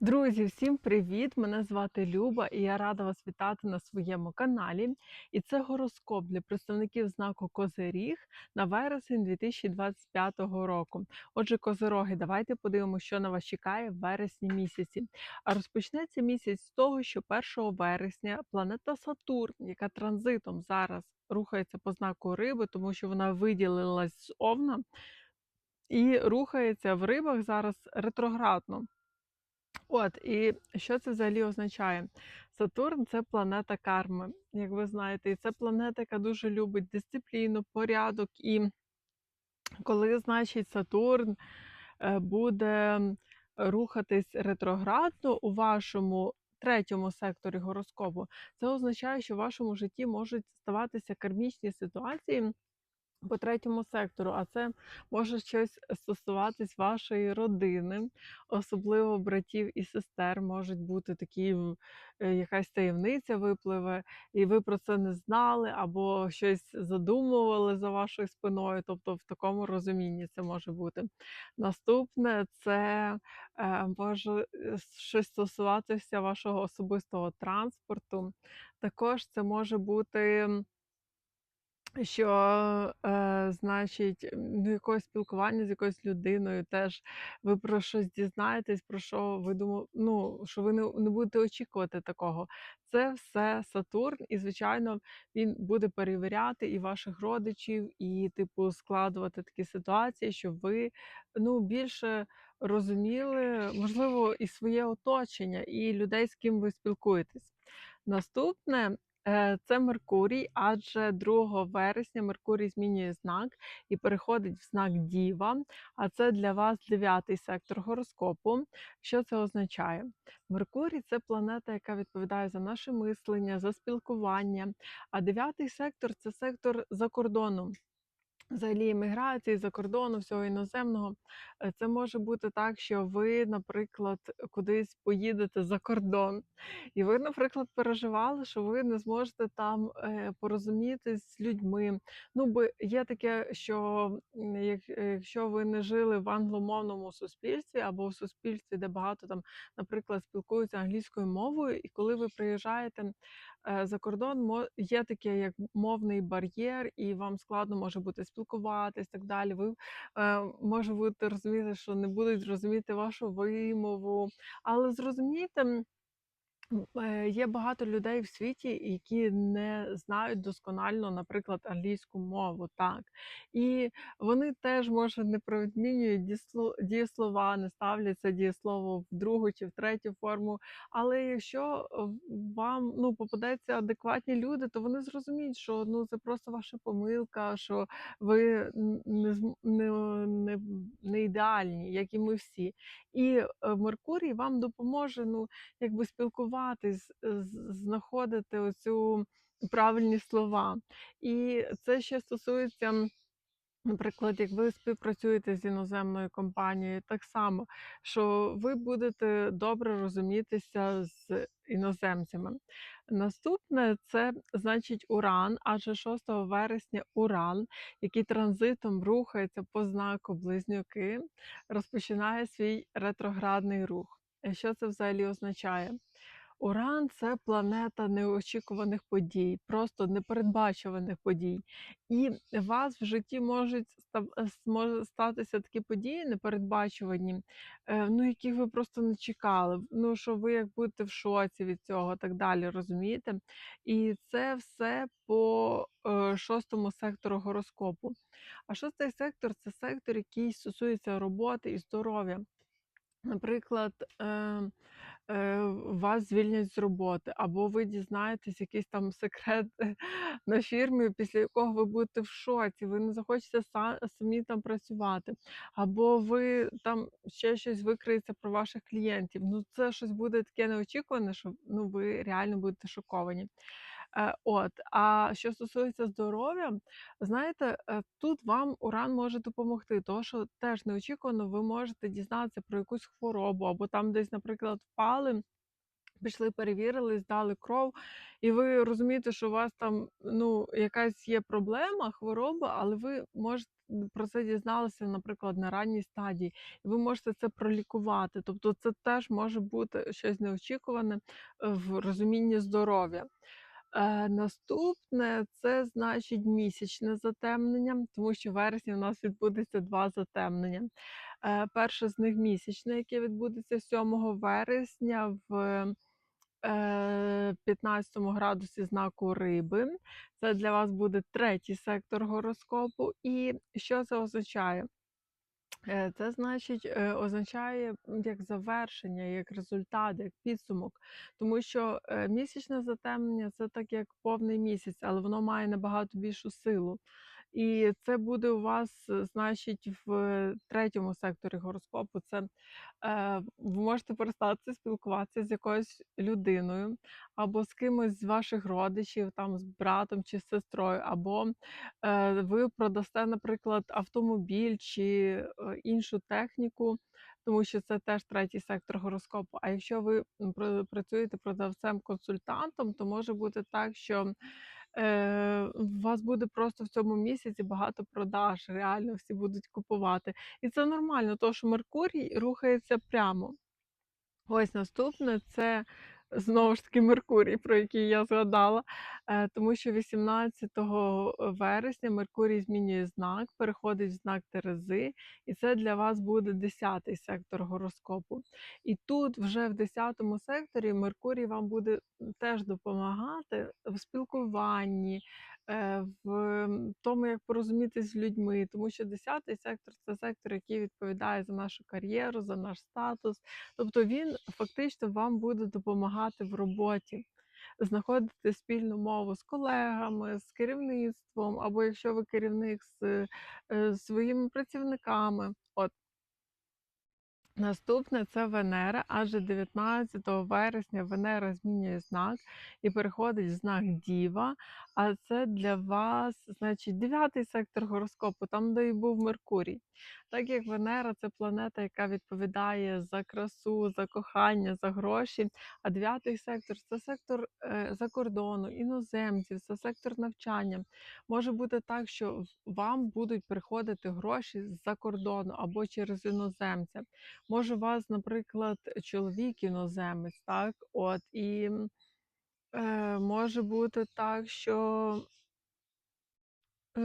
Друзі, всім привіт! Мене звати Люба і я рада вас вітати на своєму каналі. І це гороскоп для представників знаку Козиріг на вересень 2025 року. Отже, козироги, давайте подивимося, що на вас чекає в вересні місяці. А розпочнеться місяць з того, що 1 вересня планета Сатурн, яка транзитом зараз рухається по знаку риби, тому що вона виділилась з Овна і рухається в рибах зараз ретроградно. От, і що це взагалі означає? Сатурн це планета карми, як ви знаєте, і це планета, яка дуже любить дисципліну, порядок. І коли, значить, Сатурн е, буде рухатись ретроградно у вашому третьому секторі гороскопу, це означає, що в вашому житті можуть ставатися кармічні ситуації по третьому сектору, а це може щось стосуватись вашої родини, особливо братів і сестер. Можуть бути такі е, якась таємниця випливе, і ви про це не знали, або щось задумували за вашою спиною. Тобто, в такому розумінні це може бути. Наступне це е, може е, щось стосуватися вашого особистого транспорту. Також це може бути. Що, е, значить, ну, якогось спілкування з якоюсь людиною теж ви про щось дізнаєтесь, про що ви думали, ну, що ви не, не будете очікувати такого. Це все Сатурн, і, звичайно, він буде перевіряти і ваших родичів, і, типу, складувати такі ситуації, щоб ви ну, більше розуміли, можливо, і своє оточення, і людей, з ким ви спілкуєтесь. Наступне Це Меркурій, адже 2 вересня Меркурій змінює знак і переходить в знак Діва. А це для вас дев'ятий сектор гороскопу. Що це означає? Меркурій це планета, яка відповідає за наше мислення, за спілкування. А дев'ятий сектор це сектор за кордоном. Взагалі еміграції за кордону, всього іноземного, Е, це може бути так, що ви, наприклад, кудись поїдете за кордон, і ви, наприклад, переживали, що ви не зможете там е, порозумітись з людьми. Ну, бо є таке, що якщо ви не жили в англомовному суспільстві або в суспільстві, де багато там, наприклад, спілкуються англійською мовою, і коли ви приїжджаєте за кордон, є таке як мовний бар'єр, і вам складно може бути спілкуватись так далі. Ви е, може будете розуміти, що не будуть розуміти вашу вимову, але зрозумійте. Е, Є багато людей в світі, які не знають досконально, наприклад, англійську мову, так. І вони теж, може, не провідмінюють дієслова, не ставлять це дієслово в другу чи в третю форму. Але якщо вам ну, попадеться адекватні люди, то вони зрозуміють, що ну, це просто ваша помилка, що ви не, не, не, не ідеальні, як і ми всі. І е, Меркурій вам допоможе. ну, якби спілкуватись, з- знаходити оцю правильні слова. І це ще стосується. Наприклад, як ви співпрацюєте з іноземною компанією, так само, що ви будете добре розумітися з іноземцями. Наступне це значить Уран, адже 6 вересня Уран, який транзитом рухається по знаку Близнюки, розпочинає свій ретроградний рух. Що це взагалі означає? Уран це планета неочікуваних подій, просто непередбачуваних подій. І у вас в житті можуть е, статися такі події непередбачувані, е, ну, яких ви просто не чекали. Ну, що ви як будете в шоці від цього, так далі, розумієте? І це все по е, шостому сектору гороскопу. А шостий сектор це сектор, який стосується роботи і здоров'я. Наприклад, е, е, вас звільнять з роботи, або ви дізнаєтесь якийсь там секрет на фірмі, після якого ви будете в шоці, ви не захочете самі там працювати, або ви там ще щось викриється про ваших клієнтів. Ну, це щось буде таке неочікуване, що ну, ви реально будете шоковані. Е, От, а що стосується здоров'я, знаєте, е, тут вам уран може допомогти, тому що теж неочікувано ви можете дізнатися про якусь хворобу, або там десь, наприклад, впали Пішли, перевірили, здали кров, і ви розумієте, що у вас там, ну, якась є проблема, хвороба, але ви можете про це дізналися, наприклад, на ранній стадії, і ви можете це пролікувати. Тобто це теж може бути щось неочікуване, в розумінні здоров'я. Е, наступне це значить місячне затемнення, тому що в вересні у нас відбудеться 2 затемнення. Е, перше з них місячне, яке відбудеться 7 вересня в е, 15 градусі знаку Риби. Це для вас буде третій сектор гороскопу. І що це означає? Е, Це значить, е, означає як завершення, як результат, як підсумок. Тому що е, місячне затемнення це так як повний місяць, але воно має набагато більшу силу. І це буде у вас, е, значить, в третьому секторі гороскопу. Це е, ви можете перестати спілкуватися з якоюсь людиною, або з кимось з ваших родичів, там з братом чи з сестрою, або е, ви продасте, наприклад, автомобіль чи е, іншу техніку, тому що це теж третій сектор гороскопу. А якщо ви працюєте продавцем-консультантом, то може бути так, що у вас буде просто в цьому місяці багато продаж, реально всі будуть купувати. І це нормально, тому що Меркурій рухається прямо. Ось наступне це знову ж таки Меркурій, про який я згадала, е, тому що 18 вересня Меркурій змінює знак, переходить в знак Терези, і це для вас буде 10-й сектор гороскопу. І тут, вже в 10-му секторі, Меркурій вам буде теж допомагати в спілкуванні, е, в тому, як порозумітись з людьми, тому що 10-й сектор це сектор, який відповідає за нашу кар'єру, за наш статус. Тобто він фактично вам буде допомагати в роботі, знаходити спільну мову з колегами, з керівництвом, або якщо ви керівник з е, своїми працівниками. Наступне це Венера, адже 19 вересня Венера змінює знак і переходить в знак Діва. А це для вас, значить, дев'ятий сектор гороскопу, там, де і був Меркурій. Так як Венера це планета, яка відповідає за красу, за кохання, за гроші. А дев'ятий сектор це сектор е, закордону, іноземців, це сектор навчання. Може бути так, що вам будуть приходити гроші з-за кордону або через іноземця. Може, вас, наприклад, чоловік іноземець, так? От, і е, може бути так, що е,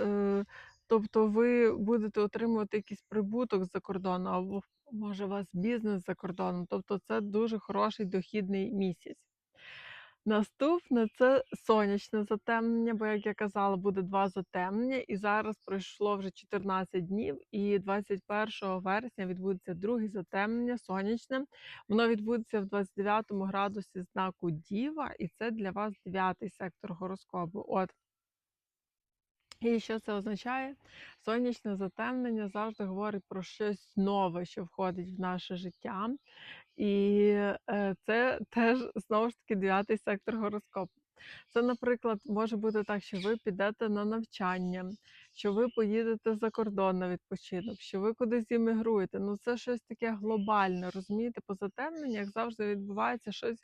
е, тобто ви будете отримувати якийсь прибуток з-за кордону, або може у вас бізнес за кордоном. Тобто це дуже хороший дохідний місяць. Наступне це сонячне затемнення, бо, як я казала, буде два затемнення, і зараз пройшло вже 14 днів, і 21 вересня відбудеться друге затемнення сонячне. Воно відбудеться в 29 градусі знаку Діва, і це для вас дев'ятий сектор гороскопу. От. І що це означає? Сонячне затемнення завжди говорить про щось нове, що входить в наше життя. І е, це теж знову ж таки дев'ятий сектор гороскопу. Це, наприклад, може бути так, що ви підете на навчання, що ви поїдете за кордон на відпочинок, що ви кудись іммігруєте. Ну це щось таке глобальне, розумієте? По затемненнях завжди відбувається щось,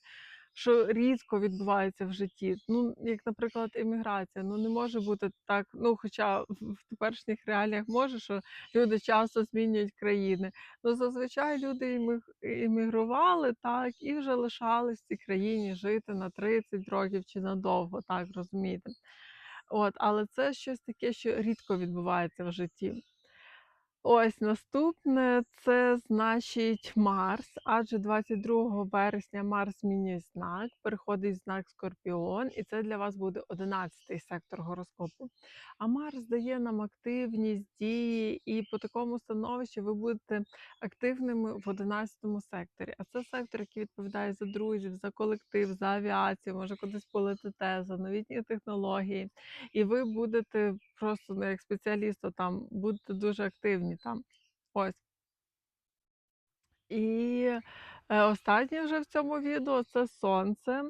що різко відбувається в житті. Ну, як, наприклад, імміграція. Ну не може бути так. Ну, хоча в теперішніх реаліях може, що люди часто змінюють країни. Ну, зазвичай люди іммігрували так і вже лишались в цій країні жити на 30 років чи надовго, так розумієте. От, але це щось таке, що рідко відбувається в житті. Ось наступне це значить Марс, адже 22 вересня Марс змінює знак, переходить знак Скорпіон, і це для вас буде 11 сектор гороскопу. А Марс дає нам активність, дії, і по такому становищі ви будете активними в 11 секторі. А це сектор, який відповідає за друзів, за колектив, за авіацію, може кудись полетите, за новітні технології. І ви будете просто ну, як спеціаліст, там будете дуже активні там. Ось. І е, останнє вже в цьому відео це сонце.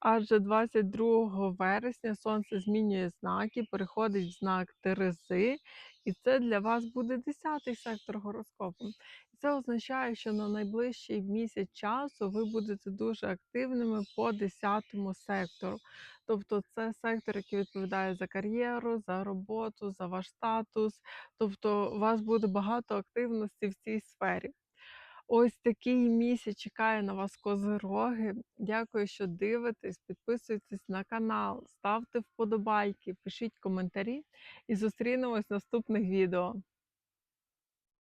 Адже 22 вересня сонце змінює знаки, переходить в знак Терези, і це для вас буде 10-й сектор гороскопу. Це означає, що на найближчий місяць часу ви будете дуже активними по 10 сектору. Тобто це сектор, який відповідає за кар'єру, за роботу, за ваш статус. Тобто у вас буде багато активності в цій сфері. Ось такий місяць чекає на вас козироги. Дякую, що дивитесь. Підписуйтесь на канал, ставте вподобайки, пишіть коментарі і зустрінемось в наступних відео.